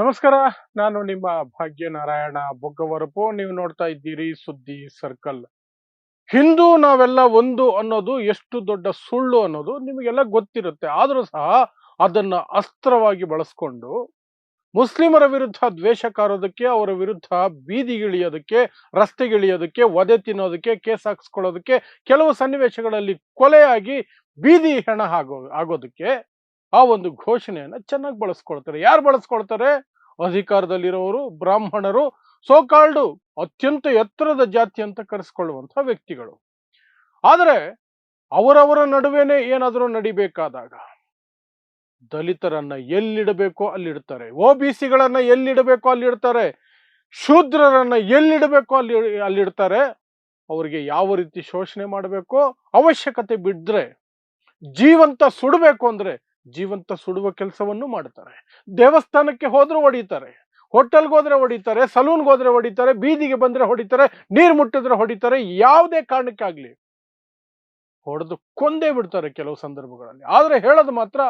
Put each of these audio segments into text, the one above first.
ನಮಸ್ಕಾರ, ನಾನು ನಿಮ್ಮ ಭಾಗ್ಯನಾರಾಯಣ ಬೊಗ್ಗವರಪು. ನೀವು ನೋಡ್ತಾ ಇದ್ದೀರಿ ಸುದ್ದಿ ಸರ್ಕಲ್. ಹಿಂದೂ ನಾವೆಲ್ಲ ಒಂದು ಅನ್ನೋದು ಎಷ್ಟು ದೊಡ್ಡ ಸುಳ್ಳು ಅನ್ನೋದು ನಿಮಗೆಲ್ಲ ಗೊತ್ತಿರುತ್ತೆ. ಆದರೂ ಸಹ ಅದನ್ನ ಅಸ್ತ್ರವಾಗಿ ಬಳಸ್ಕೊಂಡು ಮುಸ್ಲಿಮರ ವಿರುದ್ಧ ದ್ವೇಷ ಕಾರೋದಕ್ಕೆ, ಅವರ ವಿರುದ್ಧ ಬೀದಿಗಿಳಿಯೋದಕ್ಕೆ ರಸ್ತೆಗಿಳಿಯೋದಕ್ಕೆ ವಧೆ ತಿನ್ನೋದಕ್ಕೆ, ಕೇಸ್ ಹಾಕ್ಸ್ಕೊಳ್ಳೋದಕ್ಕೆ, ಕೆಲವು ಸನ್ನಿವೇಶಗಳಲ್ಲಿ ಕೊಲೆಯಾಗಿ ಬೀದಿ ಹೆಣ ಆಗೋ ಆಗೋದಕ್ಕೆ ಆ ಒಂದು ಘೋಷಣೆಯನ್ನ ಚೆನ್ನಾಗಿ ಬಳಸ್ಕೊಳ್ತಾರೆ. ಯಾರು ಬಳಸ್ಕೊಳ್ತಾರೆ? ಅಧಿಕಾರದಲ್ಲಿರೋರು ಬ್ರಾಹ್ಮಣರು ಸೋಕಾಲ್ಡು ಅತ್ಯಂತ ಎತ್ತರದ ಜಾತಿ ಅಂತ ಕರೆಸ್ಕೊಳ್ಳುವಂಥ ವ್ಯಕ್ತಿಗಳು. ಆದರೆ ಅವರವರ ನಡುವೆನೆ ಏನಾದರೂ ನಡಿಬೇಕಾದಾಗ ದಲಿತರನ್ನ ಎಲ್ಲಿಡಬೇಕೋ ಅಲ್ಲಿಡ್ತಾರೆ, ಒ ಬಿ ಸಿಗಳನ್ನ ಎಲ್ಲಿಡಬೇಕೋ ಅಲ್ಲಿಡ್ತಾರೆ, ಶೂದ್ರರನ್ನ ಎಲ್ಲಿಡಬೇಕೋ ಅಲ್ಲಿ, ಅಲ್ಲಿಡ್ತಾರೆ, ಅವರಿಗೆ ಯಾವ ರೀತಿ ಶೋಷಣೆ ಮಾಡಬೇಕೋ ಅವಶ್ಯಕತೆ ಬಿದ್ದರೆ ಜೀವಂತ ಸುಡಬೇಕು ಅಂದ್ರೆ ಜೀವಂತ ಸುಡುವ ಕೆಲಸವನ್ನು ಮಾಡ್ತಾರೆ ದೇವಸ್ಥಾನಕ್ಕೆ ಹೋದ್ರೆ ಹೊಡಿತಾರೆ. ಹೋಟೆಲ್ಗೆ ಹೋದ್ರೆ ಹೊಡಿತಾರೆ, ಸಲೂನ್ಗೆ ಹೋದ್ರೆ ಹೊಡಿತಾರೆ, ಬೀದಿಗೆ ಬಂದ್ರೆ ಹೊಡಿತಾರೆ, ನೀರು ಮುಟ್ಟಿದ್ರೆ ಹೊಡಿತಾರೆ, ಯಾವುದೇ ಕಾರಣಕ್ಕಾಗ್ಲಿ ಹೊಡೆದು ಕೊಂದೇ ಬಿಡ್ತಾರೆ ಕೆಲವು ಸಂದರ್ಭಗಳಲ್ಲಿ. ಆದ್ರೆ ಹೇಳೋದು ಮಾತ್ರ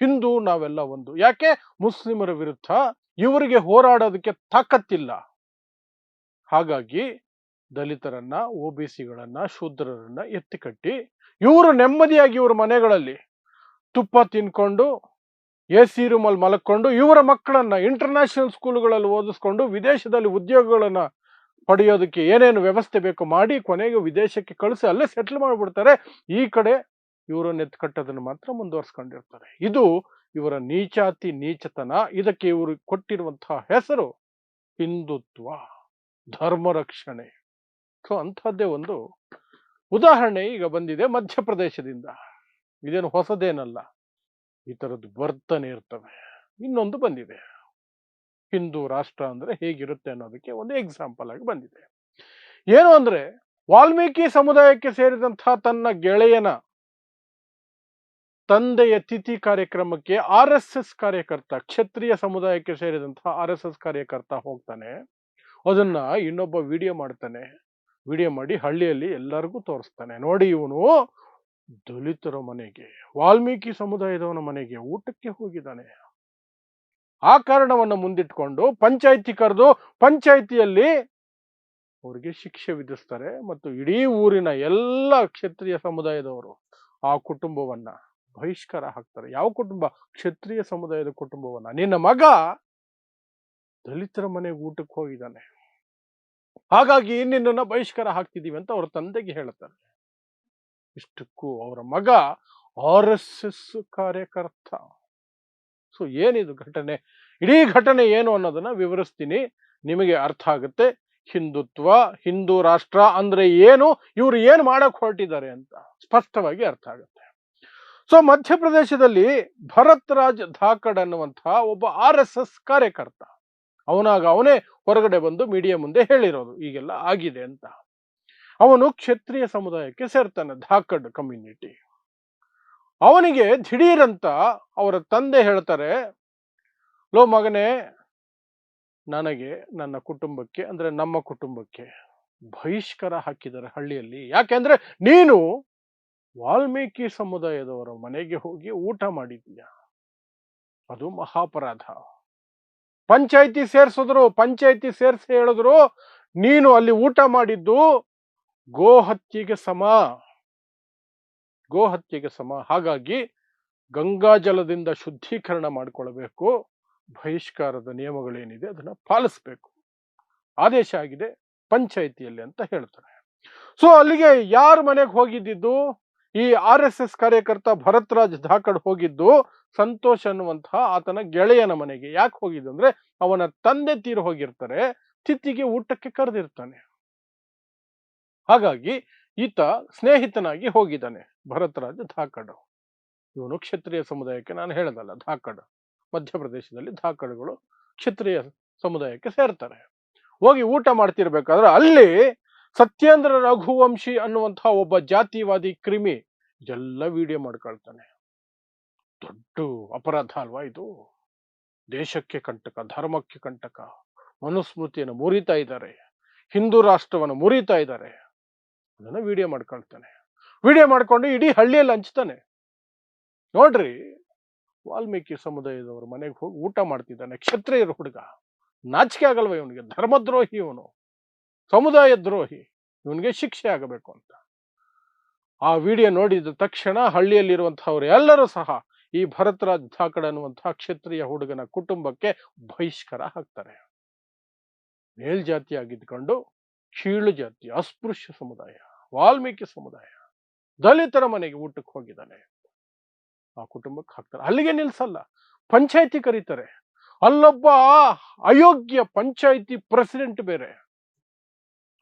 ಹಿಂದೂ ನಾವೆಲ್ಲ ಒಂದು. ಯಾಕೆ? ಮುಸ್ಲಿಮರ ವಿರುದ್ಧ ಇವರಿಗೆ ಹೋರಾಡೋದಕ್ಕೆ ತಾಕತ್ತಿಲ್ಲ. ಹಾಗಾಗಿ ದಲಿತರನ್ನ, ಒ ಬಿ ಸಿಗಳನ್ನ, ಶೂದ್ರರನ್ನ ಎತ್ತಿ ಕಟ್ಟಿ, ಇವರು ನೆಮ್ಮದಿಯಾಗಿ ಇವ್ರ ಮನೆಗಳಲ್ಲಿ ತುಪ್ಪ ತಿನ್ಕೊಂಡು ಎ ಸಿ ರೂಮಲ್ಲಿ ಮಲಕ್ಕೊಂಡು ಇವರ ಮಕ್ಕಳನ್ನ ಇಂಟರ್ನ್ಯಾಷನಲ್ ಸ್ಕೂಲ್ಗಳಲ್ಲಿ ಓದಿಸ್ಕೊಂಡು ವಿದೇಶದಲ್ಲಿ ಉದ್ಯೋಗಗಳನ್ನ ಪಡೆಯೋದಕ್ಕೆ ಏನೇನು ವ್ಯವಸ್ಥೆ ಬೇಕು ಮಾಡಿ ಕೊನೆಗೆ ವಿದೇಶಕ್ಕೆ ಕಳಿಸಿ ಅಲ್ಲೇ ಸೆಟ್ಲ್ ಮಾಡಿಬಿಡ್ತಾರೆ. ಈ ಕಡೆ ಇವರನ್ನು ಎತ್ಕಟ್ಟೋದನ್ನು ಮಾತ್ರ ಮುಂದುವರ್ಸ್ಕೊಂಡಿರ್ತಾರೆ. ಇದು ಇವರ ನೀಚಾತಿ ನೀಚತನ. ಇದಕ್ಕೆ ಇವರು ಕೊಟ್ಟಿರುವಂತಹ ಹೆಸರು ಹಿಂದುತ್ವ ಧರ್ಮ ರಕ್ಷಣೆ ಸೊ ಅಂಥದ್ದೇ ಒಂದು ಉದಾಹರಣೆ ಈಗ ಬಂದಿದೆ ಮಧ್ಯಪ್ರದೇಶದಿಂದ. ಇದೇನು ಹೊಸದೇನಲ್ಲ. ಈ ಥರದ್ದು ಬರ್ತಾನೆ ಇರ್ತವೆ. ಇನ್ನೊಂದು ಬಂದಿದೆ. ಹಿಂದೂ ರಾಷ್ಟ್ರ ಅಂದ್ರೆ ಹೇಗಿರುತ್ತೆ ಅನ್ನೋದಕ್ಕೆ ಒಂದು ಎಕ್ಸಾಂಪಲ್ ಆಗಿ ಬಂದಿದೆ. ಏನು ಅಂದ್ರೆ ವಾಲ್ಮೀಕಿ ಸಮುದಾಯಕ್ಕೆ ಸೇರಿದಂತಹ ತನ್ನ ಗೆಳೆಯನ ತಂದೆಯ ತಿಥಿ ಕಾರ್ಯಕ್ರಮಕ್ಕೆ ಆರ್ ಎಸ್ ಎಸ್ ಕಾರ್ಯಕರ್ತ, ಕ್ಷತ್ರಿಯ ಸಮುದಾಯಕ್ಕೆ ಸೇರಿದಂತಹ ಆರ್ ಎಸ್ ಎಸ್ ಕಾರ್ಯಕರ್ತ ಹೋಗ್ತಾನೆ. ಅದನ್ನ ಇನ್ನೊಬ್ಬ ವಿಡಿಯೋ ಮಾಡ್ತಾನೆ. ವಿಡಿಯೋ ಮಾಡಿ ಹಳ್ಳಿಯಲ್ಲಿ ಎಲ್ಲರಿಗೂ ತೋರಿಸ್ತಾನೆ. ನೋಡಿ ಇವನು ದಲಿತರ ಮನೆಗೆ, ವಾಲ್ಮೀಕಿ ಸಮುದಾಯದವನ ಮನೆಗೆ ಊಟಕ್ಕೆ ಹೋಗಿದ್ದಾನೆ. ಆ ಕಾರಣವನ್ನು ಮುಂದಿಟ್ಕೊಂಡು ಪಂಚಾಯಿತಿ ಕರೆದು ಪಂಚಾಯಿತಿಯಲ್ಲಿ ಅವರಿಗೆ ಶಿಕ್ಷೆ ವಿಧಿಸ್ತಾರೆ ಮತ್ತು ಇಡೀ ಊರಿನ ಎಲ್ಲ ಕ್ಷತ್ರಿಯ ಸಮುದಾಯದವರು ಆ ಕುಟುಂಬವನ್ನ ಬಹಿಷ್ಕಾರ ಹಾಕ್ತಾರೆ. ಯಾವ ಕುಟುಂಬ? ಕ್ಷತ್ರಿಯ ಸಮುದಾಯದ ಕುಟುಂಬವನ್ನ. ನಿನ್ನ ಮಗ ದಲಿತರ ಮನೆಗೆ ಊಟಕ್ಕೆ ಹೋಗಿದ್ದಾನೆ. ಹಾಗಾಗಿ ನಿನ್ನನ್ನು ಬಹಿಷ್ಕಾರ ಹಾಕ್ತಿದ್ದೀವಿ ಅಂತ ಅವ್ರ ತಂದೆಗೆ ಹೇಳ್ತಾರೆ. ಇಷ್ಟಕ್ಕೂ ಅವರ ಮಗ ಆರ್ ಎಸ್ ಎಸ್ ಕಾರ್ಯಕರ್ತ. ಸೊ, ಏನಿದು ಘಟನೆ? ಇಡೀ ಘಟನೆ ಏನು ಅನ್ನೋದನ್ನ ವಿವರಿಸ್ತೀನಿ. ನಿಮಗೆ ಅರ್ಥ ಆಗುತ್ತೆ. ಹಿಂದುತ್ವ, ಹಿಂದೂ ರಾಷ್ಟ್ರ ಅಂದ್ರೆ ಏನು? ಇವರು ಏನು ಮಾಡಕ್ ಹೊರಟಿದ್ದಾರೆ ಅಂತ ಸ್ಪಷ್ಟವಾಗಿ ಅರ್ಥ ಆಗುತ್ತೆ. ಸೊ, ಮಧ್ಯಪ್ರದೇಶದಲ್ಲಿ ಭರತ್ ರಾಜ್ ಧಾಕಡ್ ಅನ್ನುವಂತಹ ಒಬ್ಬ ಆರ್ ಎಸ್ ಎಸ್ ಕಾರ್ಯಕರ್ತ. ಅವನಾಗ ಅವನೇ ಹೊರಗಡೆ ಬಂದು ಮೀಡಿಯಾ ಮುಂದೆ ಹೇಳಿರೋದು. ಈಗೆಲ್ಲ ಆಗಿದೆ ಅಂತ. ಅವನು ಕ್ಷತ್ರಿಯ ಸಮುದಾಯಕ್ಕೆ ಸೇರ್ತಾನೆ, ಧಾಕಡ್ ಕಮ್ಯುನಿಟಿ ಅವನಿಗೆ ದಿಢೀರಂತ ಅವರ ತಂದೆ ಹೇಳ್ತಾರೆ, ಲೋ ಮಗನೇ, ನನಗೆ ನನ್ನ ಕುಟುಂಬಕ್ಕೆ, ಅಂದ್ರೆ ನಮ್ಮ ಕುಟುಂಬಕ್ಕೆ ಬಹಿಷ್ಕಾರ ಹಾಕಿದ್ದಾರೆ ಹಳ್ಳಿಯಲ್ಲಿ. ಯಾಕೆಂದ್ರೆ ನೀನು ವಾಲ್ಮೀಕಿ ಸಮುದಾಯದವರ ಮನೆಗೆ ಹೋಗಿ ಊಟ ಮಾಡಿದೀಯ? ಅದು ಮಹಾಪರಾಧ. ಪಂಚಾಯಿತಿ ಸೇರ್ಸಿದ್ರು, ಪಂಚಾಯಿತಿ ಸೇರಿಸಿ ಹೇಳಿದ್ರು, ನೀನು ಅಲ್ಲಿ ಊಟ ಮಾಡಿದ್ದು ಗೋ ಹತ್ಯೆಗೆ ಸಮ. ಗೋ ಹತ್ಯೆಗೆ ಸಮ. ಹಾಗಾಗಿ ಗಂಗಾ ಜಲದಿಂದ ಶುದ್ಧೀಕರಣ ಮಾಡಿಕೊಳ್ಬೇಕು. ಬಹಿಷ್ಕಾರದ ನಿಯಮಗಳೇನಿದೆ ಅದನ್ನ ಪಾಲಿಸ್ಬೇಕು. ಆದೇಶ ಆಗಿದೆ ಪಂಚಾಯಿತಿಯಲ್ಲಿ ಅಂತ ಹೇಳ್ತಾರೆ. ಸೊ ಅಲ್ಲಿಗೆ ಯಾರ ಮನೆಗೆ ಹೋಗಿದ್ದಿದ್ದು? ಈ ಆರ್ ಎಸ್ ಎಸ್ ಕಾರ್ಯಕರ್ತ ಭರತ್ರಾಜ್ ಧಾಕಡ್ ಹೋಗಿದ್ದು ಸಂತೋಷ್ ಅನ್ನುವಂತಹ ಆತನ ಗೆಳೆಯನ ಮನೆಗೆ. ಯಾಕೆ ಹೋಗಿದ್ದು ಅಂದ್ರೆ ಅವನ ತಂದೆ ತೀರು ಹೋಗಿರ್ತಾರೆ. ತಿತ್ತಿಗೆ ಊಟಕ್ಕೆ ಕರೆದಿರ್ತಾನೆ. ಹಾಗಾಗಿ ಈತ ಸ್ನೇಹಿತನಾಗಿ ಹೋಗಿದ್ದಾನೆ. ಭರತರಾಜ ಧಾಕಡ ಇವನು ಕ್ಷತ್ರಿಯ ಸಮುದಾಯಕ್ಕೆ ನಾನು ಹೇಳದಲ್ಲ, ಧಾಕಡ. ಮಧ್ಯಪ್ರದೇಶದಲ್ಲಿ ಧಾಕಡಗಳು ಕ್ಷತ್ರಿಯ ಸಮುದಾಯಕ್ಕೆ ಸೇರ್ತಾರೆ. ಹೋಗಿ ಊಟ ಮಾಡ್ತಿರ್ಬೇಕಾದ್ರೆ ಅಲ್ಲಿ ಸತ್ಯೇಂದ್ರ ರಘುವಂಶಿ ಅನ್ನುವಂತಹ ಒಬ್ಬ ಜಾತಿವಾದಿ ಕ್ರಿಮಿ ಎಲ್ಲ ವಿಡಿಯೋ ಮಾಡ್ಕೊಳ್ತಾನೆ. ದೊಡ್ಡ ಅಪರಾಧ ಅಲ್ವಾ ಇದು? ದೇಶಕ್ಕೆ ಕಂಟಕ, ಧರ್ಮಕ್ಕೆ ಕಂಟಕ. ಮನುಸ್ಮೃತಿಯನ್ನು ಮುರಿತಾ ಇದ್ದಾರೆ. ಹಿಂದೂ ರಾಷ್ಟ್ರವನ್ನು ಮುರಿತಾ ಇದ್ದಾರೆ. ಅದನ್ನ ವಿಡಿಯೋ ಮಾಡ್ಕೊಳ್ತಾನೆ. ವಿಡಿಯೋ ಮಾಡ್ಕೊಂಡು ಇಡೀ ಹಳ್ಳಿಯಲ್ಲಿ ಹಂಚ್ತಾನೆ. ನೋಡ್ರಿ, ವಾಲ್ಮೀಕಿ ಸಮುದಾಯದವ್ರ ಮನೆಗೆ ಹೋಗಿ ಊಟ ಮಾಡ್ತಿದ್ದಾನೆ, ಕ್ಷತ್ರಿಯರ ಹುಡುಗ. ನಾಚಿಕೆ ಆಗಲ್ವ ಇವನಿಗೆ? ಧರ್ಮದ್ರೋಹಿ ಇವನು. ಸಮುದಾಯ ದ್ರೋಹಿ. ಇವನಿಗೆ ಶಿಕ್ಷೆ ಆಗಬೇಕು ಅಂತ. ಆ ವಿಡಿಯೋ ನೋಡಿದ ತಕ್ಷಣ ಹಳ್ಳಿಯಲ್ಲಿರುವಂತಹವರು ಎಲ್ಲರೂ ಸಹ ಈ ಭರತರಾಜ್ ಧಾಕಡ್ ಅನ್ನುವಂತಹ ಕ್ಷತ್ರಿಯ ಹುಡುಗನ ಕುಟುಂಬಕ್ಕೆ ಬಹಿಷ್ಕಾರ ಹಾಕ್ತಾರೆ. ಮೇಲ್ಜಾತಿಯಾಗಿದ್ಕೊಂಡು ಕೀಳು ಜಾತಿ ಅಸ್ಪೃಶ್ಯ ಸಮುದಾಯ. ವಾಲ್ಮೀಕಿ ಸಮುದಾಯ ದಲಿತರ ಮನೆಗೆ ಊಟಕ್ಕೆ ಹೋಗಿದ್ದಾನೆ. ಆ ಕುಟುಂಬಕ್ಕೆ ಹಾಕ್ತಾರೆ. ಅಲ್ಲಿಗೆ ನಿಲ್ಸಲ್ಲ. ಪಂಚಾಯತಿ ಕರೀತಾರೆ. ಅಲ್ಲೊಬ್ಬ ಅಯೋಗ್ಯ ಪಂಚಾಯತಿ ಪ್ರೆಸಿಡೆಂಟ್ ಬೇರೆ.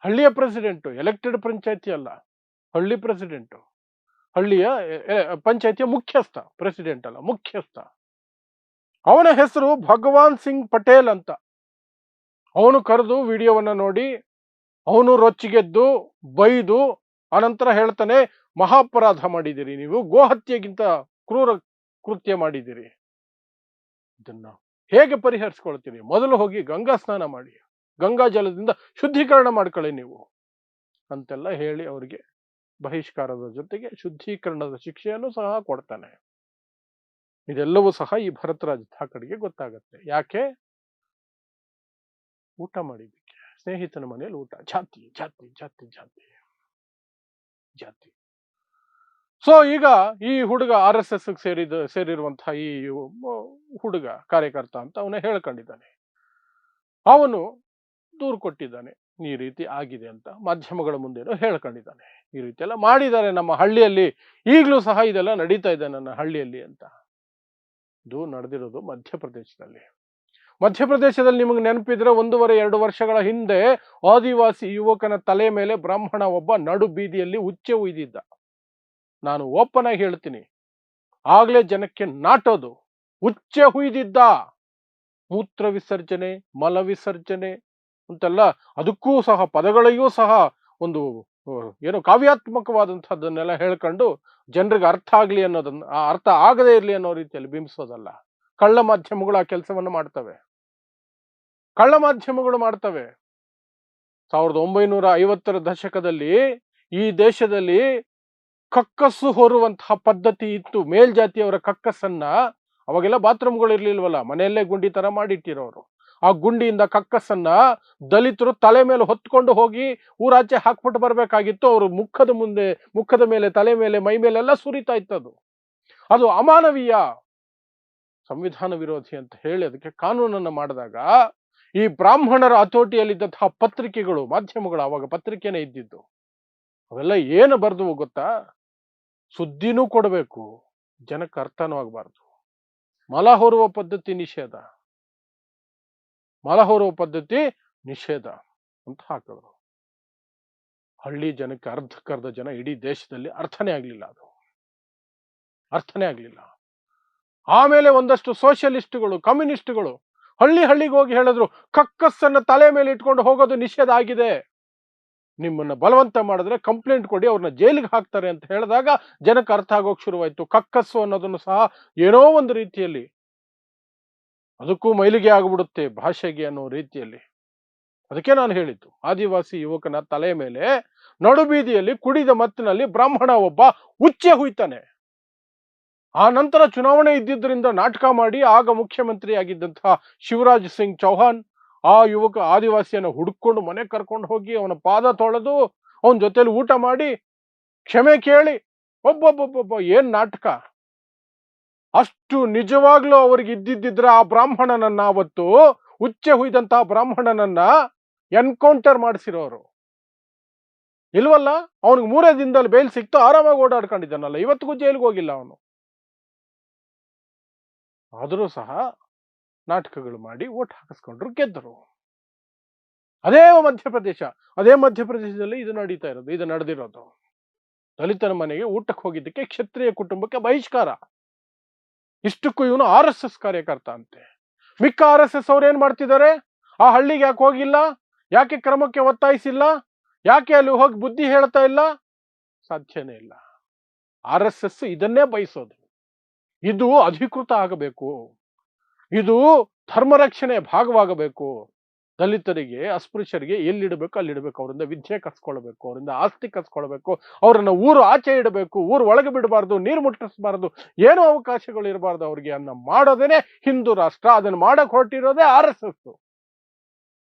ಹಳ್ಳಿಯ ಪ್ರೆಸಿಡೆಂಟು, ಎಲೆಕ್ಟೆಡ್ ಪಂಚಾಯತಿ ಅಲ್ಲ. ಹಳ್ಳಿ ಪ್ರೆಸಿಡೆಂಟು. ಹಳ್ಳಿಯ ಪಂಚಾಯತಿಯ ಮುಖ್ಯಸ್ಥ, ಪ್ರೆಸಿಡೆಂಟ್ ಅಲ್ಲ, ಮುಖ್ಯಸ್ಥ. ಅವನ ಹೆಸರು ಭಗವಾನ್ ಸಿಂಗ್ ಪಟೇಲ್ ಅಂತ. ಅವನು ಕರೆದು ವಿಡಿಯೋವನ್ನ ನೋಡಿ ಅವನು ರೊಚ್ಚಿಗೆದ್ದು, ಬೈದು, ಅನಂತರ ಹೇಳ್ತಾನೆ, ಮಹಾಪರಾಧ ಮಾಡಿದಿರಿ ನೀವು, ಗೋಹತ್ಯೆಗಿಂತ ಕ್ರೂರ ಕೃತ್ಯ ಮಾಡಿದಿರಿ ಇದನ್ನ ಹೇಗೆ ಪರಿಹರಿಸ್ಕೊಳ್ತೀರಿ? ಮೊದಲು ಹೋಗಿ ಗಂಗಾ ಸ್ನಾನ ಮಾಡಿ, ಗಂಗಾ ಜಲದಿಂದ ಶುದ್ಧೀಕರಣ ಮಾಡ್ಕೊಳ್ಳಿ ನೀವು. ಅಂತೆಲ್ಲ ಹೇಳಿ ಅವರಿಗೆ ಬಹಿಷ್ಕಾರದ ಜೊತೆಗೆ ಶುದ್ಧೀಕರಣದ ಶಿಕ್ಷೆಯನ್ನು ಸಹ ಕೊಡ್ತಾನೆ. ಇದೆಲ್ಲವೂ ಸಹ ಈ ಭರತರಾಜ್ ಥಾಕಡೆಗೆ ಗೊತ್ತಾಗತ್ತೆ. ಯಾಕೆ? ಊಟ ಮಾಡಿದ್ದಕ್ಕೆ. ಸ್ನೇಹಿತನ ಮನೆಯಲ್ಲಿ ಊಟ ಜಾತಿ ಜಾತಿ ಜಾತಿ ಜಾತಿ ಜಾತಿ ಸೊ ಈಗ ಈ ಹುಡುಗ ಆರ್ ಎಸ್ ಎಸ್ ಸೇರಿದ ಸೇರಿರುವಂತಹ ಈ ಹುಡುಗ, ಕಾರ್ಯಕರ್ತ ಅಂತ ಅವನ ಹೇಳ್ಕೊಂಡಿದ್ದಾನೆ. ಅವನು ದೂರು ಕೊಟ್ಟಿದ್ದಾನೆ. ಈ ರೀತಿ ಆಗಿದೆ ಅಂತ ಮಾಧ್ಯಮಗಳ ಮುಂದೆ ಹೇಳ್ಕೊಂಡಿದ್ದಾನೆ. ಈ ರೀತಿ ಎಲ್ಲ ಮಾಡಿದ್ದಾರೆ ನಮ್ಮ ಹಳ್ಳಿಯಲ್ಲಿ. ಈಗಲೂ ಸಹ ಇದೆಲ್ಲ ನಡೀತಾ ಇದೆ ನನ್ನ ಹಳ್ಳಿಯಲ್ಲಿ ಅಂತ. ಇದು ನಡೆದಿರೋದು ಮಧ್ಯಪ್ರದೇಶದಲ್ಲಿ. ಮಧ್ಯಪ್ರದೇಶದಲ್ಲಿ ನಿಮಗೆ ನೆನಪಿದ್ರೆ ಒಂದೂವರೆ, ಎರಡು ವರ್ಷಗಳ ಹಿಂದೆ ಆದಿವಾಸಿ ಯುವಕನ ತಲೆ ಮೇಲೆ ಬ್ರಾಹ್ಮಣ ಒಬ್ಬ ನಡು ಬೀದಿಯಲ್ಲಿ ಉಚ್ಚೆ ಉಯ್ದಿದ್ದ. ನಾನು ಓಪನ್ ಆಗಿ ಹೇಳ್ತೀನಿ. ಆಗ್ಲೇ ಜನಕ್ಕೆ ನಾಟೋದು. ಉಚ್ಚೆ ಹುಯ್ದಿದ್ದ ಮೂತ್ರ ವಿಸರ್ಜನೆ, ಮಲ ವಿಸರ್ಜನೆ ಅಂತೆಲ್ಲ ಅದಕ್ಕೂ ಸಹ, ಪದಗಳಿಗೂ ಸಹ ಒಂದು ಏನು ಕಾವ್ಯಾತ್ಮಕವಾದಂಥದ್ದನ್ನೆಲ್ಲ ಹೇಳ್ಕೊಂಡು ಜನರಿಗೆ ಅರ್ಥ ಆಗ್ಲಿ ಅನ್ನೋದನ್ನ ಅರ್ಥ ಆಗದೇ ಇರಲಿ ಅನ್ನೋ ರೀತಿಯಲ್ಲಿ ಬಿಂಬಿಸೋದಲ್ಲ. ಕಳ್ಳ ಮಾಧ್ಯಮಗಳು ಆ ಕೆಲಸವನ್ನು ಮಾಡ್ತವೆ. ಕಳ್ಳ ಮಾಧ್ಯಮಗಳು ಮಾಡ್ತವೆ. ಸಾವಿರದ ಒಂಬೈನೂರ ಐವತ್ತರ ದಶಕದಲ್ಲಿ ಈ ದೇಶದಲ್ಲಿ ಕಕ್ಕಸ್ಸು ಹೊರುವಂತಹ ಪದ್ಧತಿ ಇತ್ತು. ಮೇಲ್ಜಾತಿಯವರ ಕಕ್ಕಸ್ಸನ್ನ ಅವಾಗೆಲ್ಲ ಬಾತ್ರೂಮ್ಗಳು ಇರ್ಲಿಲ್ವಲ್ಲ, ಮನೆಯಲ್ಲೇ ಗುಂಡಿ ತರ ಮಾಡಿಟ್ಟಿರೋರು. ಆ ಗುಂಡಿಯಿಂದ ಕಕ್ಕಸ್ಸನ್ನ ದಲಿತರು ತಲೆ ಮೇಲೆ ಹೊತ್ಕೊಂಡು ಹೋಗಿ ಊರಾಚೆ ಹಾಕ್ಬಿಟ್ಟು ಬರ್ಬೇಕಾಗಿತ್ತು. ಅವರು ಮುಖದ ಮುಂದೆ, ಮುಖದ ಮೇಲೆ, ತಲೆ ಮೇಲೆ, ಮೈ ಮೇಲೆಲ್ಲ ಸುರಿತಾ ಇತ್ತದು ಅದು ಅಮಾನವೀಯ ಸಂವಿಧಾನ ವಿರೋಧಿ ಅಂತ ಹೇಳಿ ಅದಕ್ಕೆ ಕಾನೂನನ್ನು ಮಾಡಿದಾಗ ಈ ಬ್ರಾಹ್ಮಣರ ಹತೋಟಿಯಲ್ಲಿದ್ದಂತಹ ಪತ್ರಿಕೆಗಳು, ಮಾಧ್ಯಮಗಳು ಅವಾಗ ಪತ್ರಿಕೆನೇ ಇದ್ದಿದ್ದು. ಅವೆಲ್ಲ ಏನು ಬರ್ದು ಗೊತ್ತಾ? ಸುದ್ದಿನೂ ಕೊಡಬೇಕು, ಜನಕ್ಕೆ ಅರ್ಥನೂ ಆಗಬಾರ್ದು. ಮಲ ಹೊರುವ ಪದ್ಧತಿ ನಿಷೇಧ. ಮಲ ಹೊರುವ ಪದ್ಧತಿ ನಿಷೇಧ ಅಂತ ಹಾಕಿದ್ರು. ಹಳ್ಳಿ ಜನಕ್ಕೆ ಅರ್ಧಕ್ಕರ್ಧ ಜನ ಇಡೀ ದೇಶದಲ್ಲಿ ಅರ್ಥನೇ ಆಗಲಿಲ್ಲ ಅದು. ಅರ್ಥನೇ ಆಗಲಿಲ್ಲ. ಆಮೇಲೆ ಒಂದಷ್ಟು ಸೋಷಿಯಲಿಸ್ಟ್ಗಳು ಕಮ್ಯುನಿಸ್ಟ್ಗಳು ಹಳ್ಳಿ ಹಳ್ಳಿಗೆ ಹೋಗಿ ಹೇಳಿದ್ರು, ಕಕ್ಕಸ್ಸನ್ನು ತಲೆ ಮೇಲೆ ಇಟ್ಕೊಂಡು ಹೋಗೋದು ನಿಷೇಧ ಆಗಿದೆ. ನಿಮ್ಮನ್ನು ಬಲವಂತ ಮಾಡಿದ್ರೆ ಕಂಪ್ಲೇಂಟ್ ಕೊಡಿ, ಅವ್ರನ್ನ ಜೈಲಿಗೆ ಹಾಕ್ತಾರೆ ಅಂತ ಹೇಳಿದಾಗ ಜನಕ್ಕೆ ಅರ್ಥ ಆಗೋಕೆ ಶುರುವಾಯಿತು. ಕಕ್ಕಸ್ಸು ಅನ್ನೋದನ್ನು ಸಹ ಏನೋ ಒಂದು ರೀತಿಯಲ್ಲಿ, ಅದಕ್ಕೂ ಮೈಲಿಗೆ ಆಗಿಬಿಡುತ್ತೆ ಭಾಷೆಗೆ ಅನ್ನೋ ರೀತಿಯಲ್ಲಿ. ಅದಕ್ಕೆ ನಾನು ಹೇಳಿದ್ದು, ಆದಿವಾಸಿ ಯುವಕನ ತಲೆ ಮೇಲೆ ನಡುಬೀದಿಯಲ್ಲಿ ಕುಡಿದ ಮತ್ತಿನಲ್ಲಿ ಬ್ರಾಹ್ಮಣ ಒಬ್ಬ ಉಚ್ಚೆ ಹುಯ್ತಾನೆ. ಆ ನಂತರ ಚುನಾವಣೆ ಇದ್ದಿದ್ದರಿಂದ ನಾಟಕ ಮಾಡಿ ಆಗ ಮುಖ್ಯಮಂತ್ರಿ ಆಗಿದ್ದಂತಹ ಶಿವರಾಜ್ ಸಿಂಗ್ ಚೌಹಾನ್ ಆ ಯುವಕ ಆದಿವಾಸಿಯನ್ನು ಹುಡುಕೊಂಡು ಮನೆ ಕರ್ಕೊಂಡು ಹೋಗಿ ಅವನ ಪಾದ ತೊಳೆದು ಅವನ ಜೊತೆಲಿ ಊಟ ಮಾಡಿ ಕ್ಷಮೆ ಕೇಳಿ ಒಬ್ಬೊಬ್ಬೊಬ್ಬೊಬ್ಬ ಏನ್ ನಾಟಕ? ಅಷ್ಟು ನಿಜವಾಗ್ಲೂ ಅವ್ರಿಗೆ ಇದ್ದಿದ್ದಿದ್ರೆ ಆ ಬ್ರಾಹ್ಮಣನನ್ನ ಅವತ್ತು ಉಚ್ಚೆ ಹುಯ್ದಂತಹ ಬ್ರಾಹ್ಮಣನನ್ನ ಎನ್ಕೌಂಟರ್ ಮಾಡಿಸಿರೋರು. ಇಲ್ವಲ್ಲ? ಅವನಿಗೆ ಮೂರೇ ದಿನದಲ್ಲಿ ಬೇಲ್ ಸಿಕ್ತು, ಆರಾಮಾಗಿ ಓಡಾಡ್ಕೊಂಡಿದ್ದಾನಲ್ಲ. ಇವತ್ತಿಗೂ ಜೈಲಿಗೆ ಹೋಗಿಲ್ಲ ಅವನು. ಆದರೂ ಸಹ ನಾಟಕಗಳು ಮಾಡಿ ಓಟ್ ಹಾಕಿಸ್ಕೊಂಡ್ರು ಗೆದ್ದರು ಅದೇ ಮಧ್ಯಪ್ರದೇಶ, ಅದೇ ಮಧ್ಯಪ್ರದೇಶದಲ್ಲಿ ಇದು ನಡೀತಾ ಇರೋದು, ಇದು ನಡೆದಿರೋದು. ದಲಿತರ ಮನೆಗೆ ಊಟಕ್ಕೆ ಹೋಗಿದ್ದಕ್ಕೆ ಕ್ಷತ್ರಿಯ ಕುಟುಂಬಕ್ಕೆ ಬಹಿಷ್ಕಾರ. ಇಷ್ಟಕ್ಕೂ ಇವನು ಆರ್ ಎಸ್ ಎಸ್ ಕಾರ್ಯಕರ್ತ ಅಂತೆ. ಮಿಕ್ಕ ಆರ್ ಎಸ್ ಎಸ್ ಅವ್ರು ಏನ್ ಮಾಡ್ತಿದ್ದಾರೆ? ಆ ಹಳ್ಳಿಗೆ ಯಾಕೆ ಹೋಗಿಲ್ಲ? ಯಾಕೆ ಕ್ರಮಕ್ಕೆ ಒತ್ತಾಯಿಸಿಲ್ಲ? ಯಾಕೆ ಅಲ್ಲಿ ಹೋಗಿ ಬುದ್ಧಿ ಹೇಳ್ತಾ ಇಲ್ಲ? ಸಾಧ್ಯನೇ ಇಲ್ಲ. ಆರ್ ಎಸ್ ಎಸ್ ಇದನ್ನೇ ಬಯಸೋದು. ಇದು ಅಧಿಕೃತ ಆಗಬೇಕು. ಇದು ಧರ್ಮ ರಕ್ಷಣೆ ಭಾಗವಾಗಬೇಕು. ದಲಿತರಿಗೆ, ಅಸ್ಪೃಶ್ಯರಿಗೆ ಎಲ್ಲಿಡಬೇಕು, ಅಲ್ಲಿಡಬೇಕು. ಅವರಿಂದ ವಿದ್ಯೆ ಕಸ್ಕೊಳ್ಬೇಕು ಅವರಿಂದ ಆಸ್ತಿ ಕಸ್ಕೊಳ್ಬೇಕು ಅವರನ್ನ ಊರು ಆಚೆ ಇಡಬೇಕು, ಊರು ಒಳಗೆ ಬಿಡಬಾರ್ದು, ನೀರು ಮುಟ್ಟಿಸಬಾರ್ದು, ಏನು ಅವಕಾಶಗಳು ಇರಬಾರ್ದು ಅವ್ರಿಗೆ ಅನ್ನ ಮಾಡೋದೇನೆ ಹಿಂದೂ ರಾಷ್ಟ್ರ. ಅದನ್ನ ಮಾಡಕ್ ಹೊರಟಿರೋದೇ ಆರ್ ಎಸ್ ಎಸ್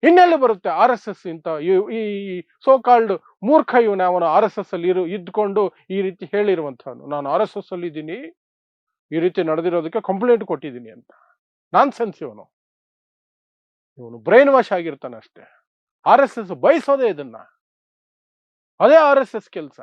ಇನ್ನೆಲ್ಲಿ ಬರುತ್ತೆ ಆರ್ ಎಸ್ ಎಸ್ ಇಂತ ಈ- ಸೋಕಾಲ್ಡ್ ಮೂರ್ಖ ಇವನ, ಅವನು ಆರ್ ಎಸ್ ಎಸ್ ಅಲ್ಲಿ ಇರು, ಇದ್ಕೊಂಡು ಈ ರೀತಿ ಹೇಳಿರುವಂತ ನಾನು ಆರ್ ಎಸ್ ಎಸ್ ಅಲ್ಲಿ ಇದ್ದೀನಿ. ಈ ರೀತಿ ನಡೆದಿರೋದಕ್ಕೆ ಕಂಪ್ಲೇಂಟ್ ಕೊಟ್ಟಿದ್ದೀನಿ ಅಂತ. ನಾನ್ ಸೆನ್ಸ್ ಇವನು. ಇವನು ಬ್ರೈನ್ ವಾಶ್ ಆಗಿರ್ತಾನೆ ಅಷ್ಟೇ. ಆರ್ ಎಸ್ ಎಸ್ ಬಯಸೋದೇ ಇದನ್ನ. ಅದೇ ಆರ್ ಎಸ್ ಎಸ್ ಕೆಲಸ.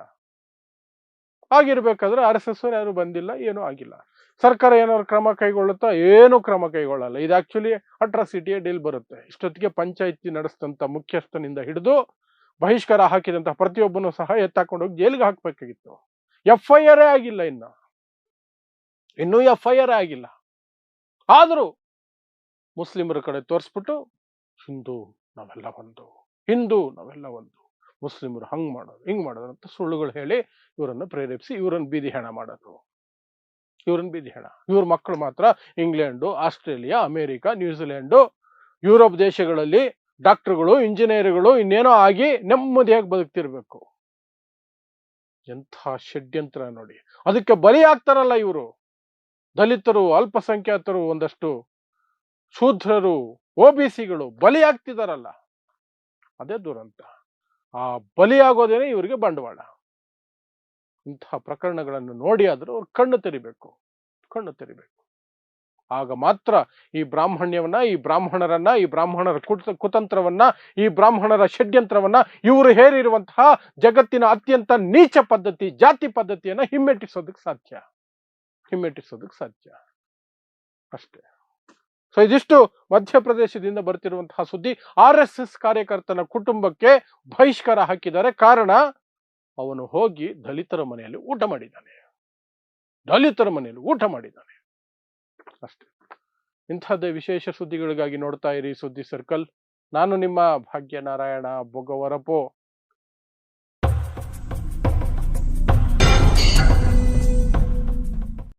ಆಗಿರ್ಬೇಕಾದ್ರೆ ಆರ್ ಎಸ್ ಎಸ್ ಯಾರು ಬಂದಿಲ್ಲ, ಏನೂ ಆಗಿಲ್ಲ. ಸರ್ಕಾರ ಏನಾದ್ರು ಕ್ರಮ ಕೈಗೊಳ್ಳುತ್ತಾ? ಏನು ಕ್ರಮ ಕೈಗೊಳ್ಳಲ್ಲ. ಇದು ಆಕ್ಚುಲಿ ಅಟ್ರಾಸಿಟಿಯ ಡೀಲ್ ಬರುತ್ತೆ. ಇಷ್ಟೊತ್ತಿಗೆ ಪಂಚಾಯಿತಿ ನಡೆಸಿದಂತ ಮುಖ್ಯಸ್ಥನಿಂದ ಹಿಡಿದು ಬಹಿಷ್ಕಾರ ಹಾಕಿದಂತಹ ಪ್ರತಿಯೊಬ್ಬನು ಸಹ ಎತ್ತಾಕೊಂಡು ಹೋಗಿ ಜೈಲಿಗೆ ಹಾಕಬೇಕಾಗಿತ್ತು. ಎಫ್ ಐ ಆರೇ ಆಗಿಲ್ಲ ಇನ್ನು. ಇನ್ನೂ ಎಫ್ ಐ ಆರ್ ಆಗಿಲ್ಲ. ಆದರೂ ಮುಸ್ಲಿಮರ ಕಡೆ ತೋರಿಸ್ಬಿಟ್ಟು ಹಿಂದೂ ನಾವೆಲ್ಲ ಒಂದು, ಹಿಂದೂ ನಾವೆಲ್ಲ ಒಂದು, ಮುಸ್ಲಿಮರು ಹಂಗ್ ಮಾಡೋದು, ಹಿಂಗೆ ಮಾಡೋದು ಅಂತ ಸುಳ್ಳುಗಳು ಹೇಳಿ ಇವರನ್ನು ಪ್ರೇರೇಪಿಸಿ, ಇವರನ್ನು ಬೀದಿ ಹೆಣ ಮಾಡೋದು. ಇವ್ರನ್ನ ಬೀದಿ ಹೆಣ. ಇವ್ರ ಮಕ್ಕಳು ಮಾತ್ರ England, Australia, America, New Zealand, Europe ದೇಶಗಳಲ್ಲಿ ಡಾಕ್ಟರ್ಗಳು, ಇಂಜಿನಿಯರ್ಗಳು ಇನ್ನೇನೋ ಆಗಿ ನೆಮ್ಮದಿಯಾಗಿ ಬದುಕ್ತಿರ್ಬೇಕು. ಎಂಥ ಷಡ್ಯಂತ್ರ ನೋಡಿ. ಅದಕ್ಕೆ ಬಲಿ ಆಗ್ತಾರಲ್ಲ ಇವರು. ದಲಿತರು, ಅಲ್ಪಸಂಖ್ಯಾತರು ಒಂದಷ್ಟು ಶೂದ್ರರು, ಒ ಬಿ ಸಿಗಳು ಬಲಿಯಾಗ್ತಿದಾರಲ್ಲ. ಅದೇ ದುರಂತ. ಆ ಬಲಿಯಾಗೋದೇನೆ ಇವರಿಗೆ ಬಂಡವಾಳ. ಇಂತಹ ಪ್ರಕರಣಗಳನ್ನು ನೋಡಿ ಆದರೂ ಅವ್ರು ಕಣ್ಣು ತೆರಿಬೇಕು. ಕಣ್ಣು ತೆರಿಬೇಕು. ಆಗ ಮಾತ್ರ ಈ ಬ್ರಾಹ್ಮಣ್ಯವನ್ನ, ಈ ಬ್ರಾಹ್ಮಣರನ್ನ, ಈ ಬ್ರಾಹ್ಮಣರ ಕುತಂತ್ರವನ್ನ, ಈ ಬ್ರಾಹ್ಮಣರ ಷಡ್ಯಂತ್ರವನ್ನ ಇವರು ಹೇರಿರುವಂತಹ ಜಗತ್ತಿನ ಅತ್ಯಂತ ನೀಚ ಪದ್ಧತಿ, ಜಾತಿ ಪದ್ಧತಿಯನ್ನ ಹಿಮ್ಮೆಟ್ಟಿಸೋದಕ್ಕೆ ಸಾಧ್ಯ. ಹಿಮ್ಮೆಟ್ಟಿಸೋದಕ್ಕೆ ಸಾಧ್ಯ. ಅಷ್ಟೇ. ಸೊ ಇದಿಷ್ಟು ಮಧ್ಯಪ್ರದೇಶದಿಂದ ಬರ್ತಿರುವಂತಹ ಸುದ್ದಿ. ಆರ್ ಎಸ್ ಎಸ್ ಕಾರ್ಯಕರ್ತನ ಕುಟುಂಬಕ್ಕೆ ಬಹಿಷ್ಕಾರ ಹಾಕಿದ್ದಾರೆ. ಕಾರಣ, ಅವನು ಹೋಗಿ ದಲಿತರ ಮನೆಯಲ್ಲಿ ಊಟ ಮಾಡಿದ್ದಾನೆ. ದಲಿತರ ಮನೆಯಲ್ಲಿ ಊಟ ಮಾಡಿದ್ದಾನೆ. ಅಷ್ಟೇ. ಇಂಥದ್ದೇ ವಿಶೇಷ ಸುದ್ದಿಗಳಿಗಾಗಿ ನೋಡ್ತಾ ಇರಿ ಸುದ್ದಿ ಸರ್ಕಲ್. ನಾನು ನಿಮ್ಮ ಭಾಗ್ಯನಾರಾಯಣ ಬೊಗವರಪೋ.